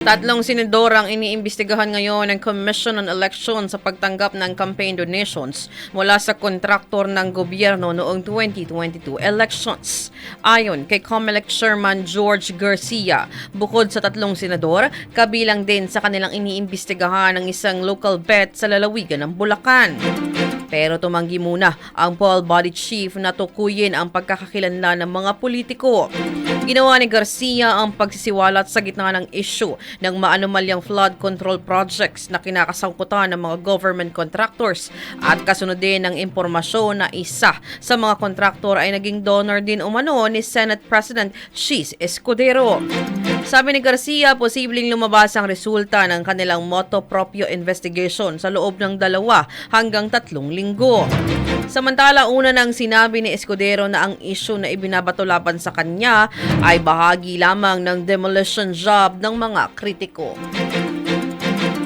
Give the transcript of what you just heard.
Tatlong senador ang iniimbestigahan ngayon ng Commission on Elections sa pagtanggap ng campaign donations mula sa kontraktor ng gobyerno noong 2022 elections. Ayon kay COMELEC Chairman George Garcia, bukod sa tatlong senador, kabilang din sa kanilang iniimbestigahan ng isang local bet sa lalawigan ng Bulacan. Pero tumanggi muna ang Paul Body Chief na tukuyin ang pagkakakilanlan ng mga politiko. Ginawa ni Garcia ang pagsisiwalat sa gitna ng issue ng maanumalyang flood control projects na kinakasangkutan ng mga government contractors at kasunod din ng impormasyon na isa sa mga kontraktor ay naging donor din umano ni Senate President Cheese Escudero. Sabi ni Garcia, posibleng lumabas ang resulta ng kanilang moto proprio investigation sa loob ng dalawa hanggang tatlong linggo. Samantala, una nang sinabi ni Escudero na ang issue na ibinabato laban sa kanya ay bahagi lamang ng demolition job ng mga kritiko.